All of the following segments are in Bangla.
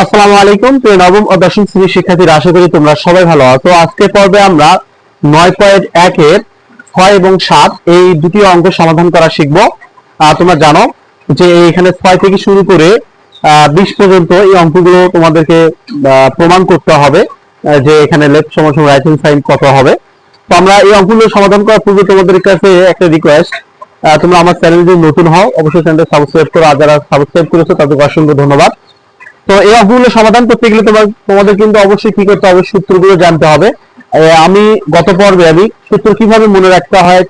আসসালামু আলাইকুম, প্রিয় নবম ও দশম শ্রেণির শিক্ষার্থীরা, আশা করি তোমরা সবাই ভালো আছো। আজকের পর্বে আমরা নয় পয়েন্ট একের ছয় এবং সাত এই দুটি অঙ্ক সমাধান করা শিখব। তোমরা জানো যে এখানে ছয় থেকে শুরু করে বিশ পর্যন্ত এই অঙ্কগুলো তোমাদেরকে প্রমাণ করতে হবে যে এখানে লেফট সমান রাইট হ্যান্ড সাইড কত হবে। তো আমরা এই অঙ্কগুলো সমাধান করার পূর্বে তোমাদের কাছে একটা রিকোয়েস্ট তোমরা আমার চ্যানেল যদি নতুন হও, অবশ্যই চ্যানেলটা সাবস্ক্রাইব করো, আর যারা সাবস্ক্রাইব করেছ তাদেরকে অসংখ্য ধন্যবাদ। তো এই অঙ্কগুলো সমাধান করতে গেলে তোমার, তোমাদের কিন্তু অবশ্যই কি করতে হবে, সূত্রগুলো জানতে হবে। আমি গত পর্বে আমি সূত্র কীভাবে মনে রাখতে হয়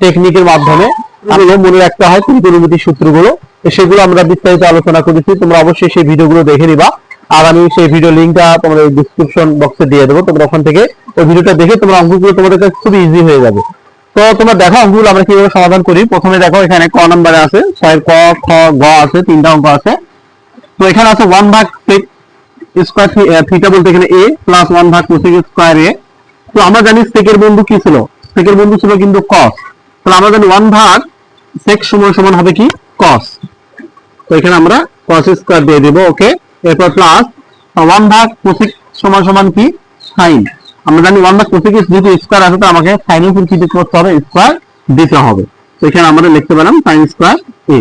টেকনিকের মাধ্যমে, আমিও মনে রাখতে হয় ত্রিকোণমিতির সূত্রগুলো। সেগুলো আমরা বিস্তারিত আলোচনা করেছি, তোমরা অবশ্যই সেই ভিডিওগুলো দেখে নিবা। আর আমি সেই ভিডিও লিংকটা তোমার ডিসক্রিপশন বক্সে দিয়ে দেবো, তোমরা ওখান থেকে ওই ভিডিওটা দেখে তোমরা অঙ্কগুলো তোমাদের কাছে খুব ইজি হয়ে যাবে। তো তোমরা দেখো অঙ্কগুলো আমরা কীভাবে সমাধান করি। প্রথমে দেখো এখানে ক নাম্বারে আছে ছয়ের ক, খ, গ আছে, তিনটা অঙ্ক আছে। তো এখানে আছে ওয়ান ভাগ সেক স্কোয়ার থিটা বলতে এখানে এ প্লাস ওয়ান ভাগ কোসেক স্কোয়ার এ তো আমরা জানি সেকের বন্ধু কি ছিল? সেকের বন্ধু ছিল কিন্তু কস তাহলে আমরা জানি ওয়ান ভাগ সেক সমান সমান হবে কি? কস তো এখানে আমরা কস স্কোয়ার দিয়ে দেবো ওকে এরপর প্লাস ওয়ান ভাগ কোসেক সমান সমান কি? সাইন আমরা জানি ওয়ান ভাগ কোসেক যেহেতু স্কোয়ার আছে তো আমাকে সাইনের উপর কি করতে হবে? স্কোয়ার দিতে হবে। তো এখানে আমরা লিখতে পেলাম সাইন স্কোয়ার এ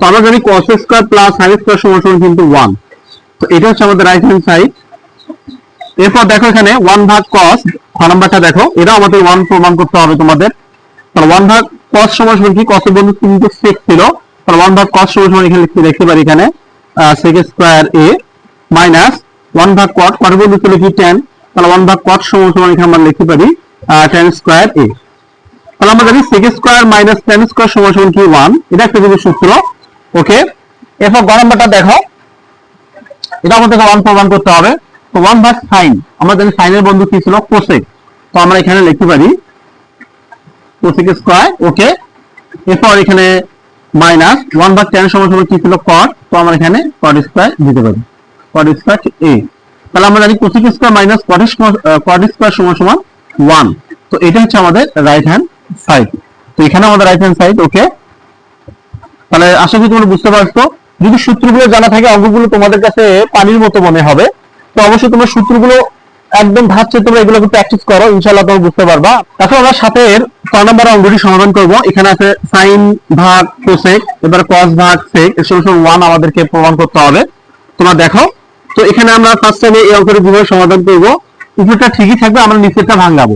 তো আমরা জানি cos square plus sin square সমান সমান কিন্তু 1 তো এটা হচ্ছে আমাদের রাইট হ্যান্ড সাইড এরপর দেখো এখানে 1 ভাগ cos খ নাম্বারটা দেখো এটা আমাদের 1 প্রমাণ করতে হবে তোমাদের। তাহলে 1 ভাগ cos সমান সমান কি? cos এর বন্ধু কিন্তু sec ছিল। তাহলে 1 ভাগ cos সমান সমান এখানে লিখতে দেখতে পারি এখানে sec স্কয়ার a মাইনাস 1 ভাগ cot cot বন্ধু ছিল কি? tan তাহলে 1 ভাগ cot সমান সমান এখানে আমরা লিখতে পারি tan স্কয়ার a তাহলে আমরা জানি sec square minus tan square সমান সমান কি? 1 এটা একটা কিন্তু সূত্র। ওকে এরপর গ নাম্বারটা দেখো। এটা আমাদেরকে ওয়ান প্রমাণ করতে হবে। তো ওয়ান ভাগ সাইন আমরা জানি সাইনের বন্ধু কি ছিল? কোসেক তো আমরা এখানে লিখতে পারি কোসেক স্কয়ার ওকে এরপর এখানে মাইনাস ওয়ান ভাগ টেন সমান সমান কি ছিল? কট তো আমরা এখানে কট স্কয়ার দিতে পারি। কট স্কয়ার এ তাহলে আমরা জানি cosec square minus cot cot square সমান সমান ওয়ান তো এটা হচ্ছে আমাদের রাইট হ্যান্ড সাইড তো এখানে আমাদের রাইট হ্যান্ড সাইড ওকে তাহলে আশা করি তোমরা বুঝতে পারছ। যদি সূত্রগুলো জানা থাকে অঙ্কগুলো তোমাদের কাছে পানির মতো মনে হবে। তো অবশ্যই তোমরা সূত্রগুলো একদম ধাপছে তোমরা এগুলো প্র্যাকটিস করো, ইনশাআল্লাহ তোমরা বুঝতে পারবা। এখন আমরা সাথের ক নম্বর অঙ্কটি সমাধান করব। এখানে আছে সাইন ভাগ কোসেক এবার কস ভাগ সেক এর সঙ্গে ওয়ান আমাদেরকে প্রমাণ করতে হবে। তোমরা দেখো। তো এখানে আমরা ফার্স্ট টাইমে এই অঙ্কটি কীভাবে সমাধান করব? উপরটা ঠিকই থাকবে, আমরা নিচেরটা ভাঙাবো।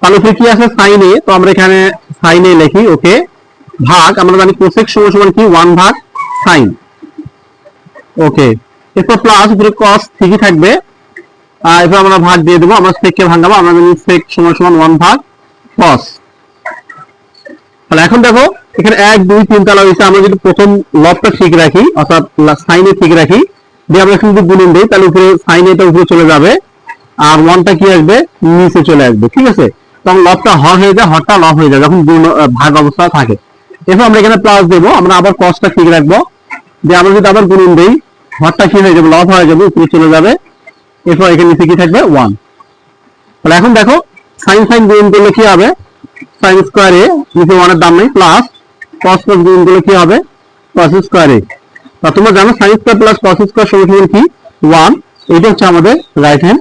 তাহলে উপরে কি আছে? সাইন তো আমরা এখানে সাইন লিখি ওকে ভাগ, আমরা জানি কোসেক সমান সমান কি? ওয়ান ভাগ সাইন ওকে এরপর প্লাস উপরে কস ঠিকই থাকবে। এরপর আমরা ভাগ দিয়ে দেবো, আমরা সেক কে ভাঙাবো, আমরা জানি সেক সমান সমান ওয়ান ভাগ কস তাহলে এখন দেখো, এখানে এক, দুই, তিন তালা হয়েছে, আমরা যদি প্রথম লবটা ঠিক রাখি, অর্থাৎ সাইনে ঠিক রাখি, দিয়ে আমরা যদি গুণন দিই, তাহলে উপরে সাইন এটা উপরে চলে যাবে, আর ওয়ানটা কি আসবে? নিচে চলে আসবে, ঠিক আছে? তখন লবটা হর হয়ে যায়, হরটা লব হয়ে যায়, যখন ভাগ অবস্থা থাকে। এরপর আমরা এখানে প্লাস দেবো, আমরা আবার কসটা ঠিক রাখব। যে আমরা যদি আবার গুণন দিই হরটা কি হয়ে যাবে লব হয়ে যাবে, উপরে চলে যাবে। এরপর এখানে নিচে কি থাকবে? ওয়ান তাহলে এখন দেখো সাইন সাইন গুণ করলে কি হবে? সাইন স্কোয়ারে নিচে ওয়ানের দাম নেই প্লাস কস প্লাস গুণ করলে কি হবে? কস স্কোয়ারে তোমরা জানো sine square plus cos square সমান কি? ওয়ান এটা হচ্ছে আমাদের রাইট হ্যান্ড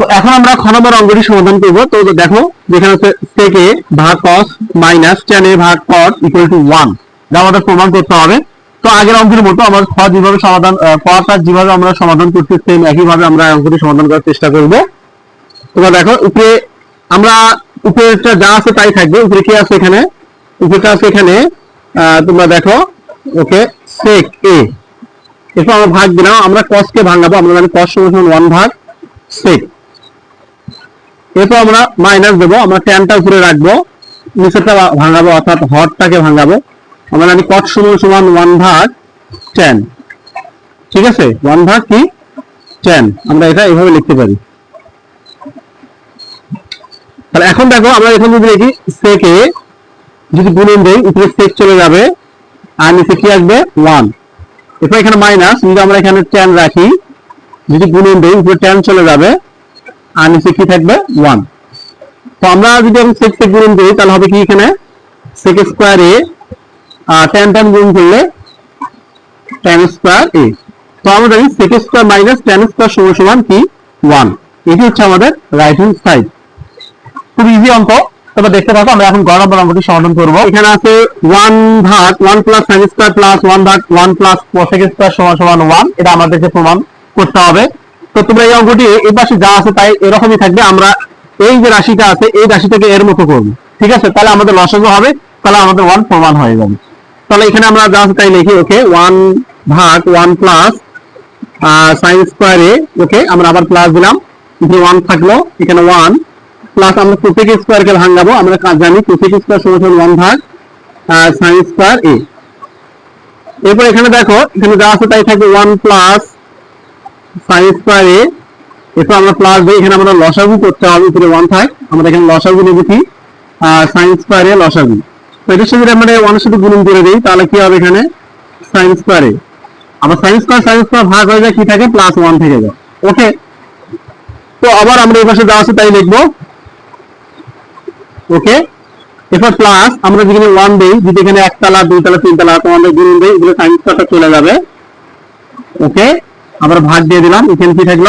তো এখন আমরা খ নম্বর সমাধান করব। তো দেখো, যেখানে হচ্ছে sec ভাগ cos মাইনাস tan a ভাগ cot ইকুয়াল টু ওয়ান যা আমাদের প্রমাণ করতে হবে। তো আগের অঙ্কের মতো আমরা খ যেভাবে সমাধান কটা যেভাবে আমরা সমাধান করতে সেম একইভাবে আমরা অঙ্কটি সমাধান করার চেষ্টা করব। তোমরা দেখো, উপরে আমরা, উপরেরটা যা আছে তাই থাকবে। উপরে কি আছে এখানে? উপরেটা আছে এখানে তোমরা দেখো ওকে sec a এরপর আমরা ভাগ দিলাম, আমরা cos কে ভাঙাবো, আমরা জানি cos সমান সমান ওয়ান ভাগ। Sec এরপর আমরা মাইনাস দেবো, আমরা ট্যানটা উপরে রাখব, নিচেরটা ভা- ভাঙাবো, অর্থাৎ হরটাকে ভাঙাবো। আমরা জানি কট সমান সমান ওয়ান ভাগ টেন ঠিক আছে? ওয়ান ভাগ কি? টেন আমরা এটা লিখতে পারি। তাহলে এখন দেখো, আমরা এখানে যদি লিখি সেকে যদি গুণন দেই, উপরে সেক চলে যাবে, আর নিচে কি আসবে? ওয়ান এরপর এখানে মাইনাস যদি আমরা এখানে টেন রাখি যদি গুণন দেই উপরে টেন চলে যাবে, আর নিচে কি থাকবে? ওয়ান তো আমরা যদি এখন সেক সেক গুণন করি, তাহলে হবে কি এখানে? সেক স্কোয়ার এ টেন টেন গুণ করলে টেন স্কোয়ার এ তো আমরা জানি sec square minus tan square সমান সমান কি? ওয়ান এটি হচ্ছে আমাদের রাইট হ্যান্ড সাইড খুব ইজি অঙ্ক। তবে দেখতে থাকো আমরা এখন গড় নম্বর অঙ্কটি সমাধান করব। এখানে আছে ওয়ান ভাগ one plus sin square plus one ভাগ ওয়ান প্লাস cosec স্কয়ার সমান সমান 1 এটা আমাদেরকে প্রমাণ। করতে হবে। তো তোমরা এই অঙ্কটি এই পাশে যা আছে তাই এরকমই থাকবে। আমরা এই যে রাশিটা আছে, এই রাশিটাকে এর মতো করব। ঠিক আছে? তাহলে আমাদের লসাগু হবে। তাহলে আমাদের ওয়ান প্রমাণ হয়ে যাবে। তাহলে এখানে আমরা যা আছে তাই লিখি ওকে ওয়ান ভাগ ওয়ান প্লাস সাইন স্কয়ারে ওকে আমরা আবার প্লাস দিলাম। যে ওয়ান থাকল, এখানে ওয়ান প্লাস আমরা কোসেক স্কয়ার কে ভাঙাবো। আমরা জানি কোসেক স্কোয়ার সমান 1 ভাগ সাইন স্কোয়ার এ এরপর এখানে দেখো, এখানে যা আছে তাই থাকবে ওয়ান প্লাস সাইন স্কয়ার এ এরপর আমরা প্লাস দিই এখানে আমরা লসাগু করতে হবে, উপরে 1 থাক আমরা এখানে লসাগু কি? সাইন স্কয়ার এ লসাগু। তো এটার সাথে আমরা 1 এর সাথে গুণন করে দিই, তাহলে কি হবে এখানে? সাইন স্কয়ার এ আবার সাইন স্কয়ার ভাগ হয়ে যায় কি থাকে? প্লাস 1 থেকে যায়। ওকে তো আবার আমরা এই পাশে যা আছে তাই লিখব। ওকে এরপর প্লাস আমরা যেখানে ওয়ান দেই, যদি এখানে একতলা, দুইতলা, তিনতলা তোমাদের গুণ দেই, এগুলো সাইন চলে যাবে। ওকে আবার ভাগ দিয়ে দিলাম, এখানে কি থাকল?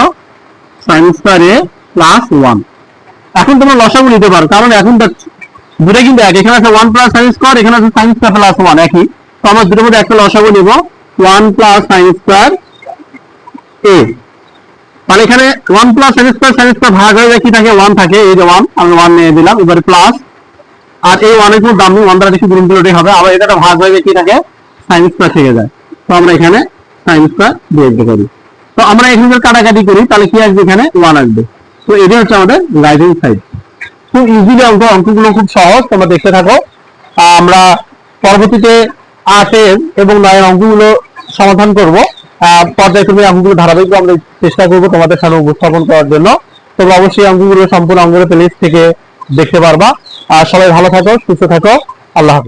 সাইন স্কয়ার এ প্লাস ওয়ান এখন তোমরা লসাগু নিতে পারো, কারণ এখন দুটো কিন্তু এক এখানে আছে ওয়ান প্লাস সাইন স্কয়ার এখানে আছে সাইন স্কয়ার প্লাস ওয়ান একই। তো আমরা দুটোর মধ্যে একটা লসাগু নিব ওয়ান প্লাস সাইন স্কয়ার এ তাহলে এখানে one plus sine square sine square ভাগ হয়ে যায়, কি থাকে? ওয়ান থাকে, এই যে ওয়ান আমি ওয়ান নিয়ে দিলাম এবারে প্লাস আর এই ওয়ানের কোনো দাম ওয়ান দ্বারা বেশি গুণ দিলে হবে, আবার এটা ভাগ হয়ে যায় কি থাকে? সাইন স্কয়ার থেকে যায়। তো আমরা এখানে সাইন স্কয়ার দিয়ে দিতে পারি। তো আমরা এখানে কাটাকাটি করি, তাহলে কি আসবে এখানে? ওয়ান আসবে। তো এটা হচ্ছে আমাদের রাইট সাইড খুব ইজিলি অঙ্ক অঙ্কগুলো খুব সহজ, তোমরা দেখতে থাকো। আমরা পরবর্তীতে আটের এবং নয়ের অঙ্কগুলো সমাধান করব। পর্যায়ক্রমে অঙ্কগুলো ধারাবাহিক আমরা চেষ্টা করব তোমাদের সামনে উপস্থাপন করার জন্য। তবে অবশ্যই অঙ্কগুলো সম্পূর্ণ অঙ্গের প্লেস থেকে দেখতে পারবা। আর সবাই ভালো থাকো, সুস্থ থাকো। আল্লাহ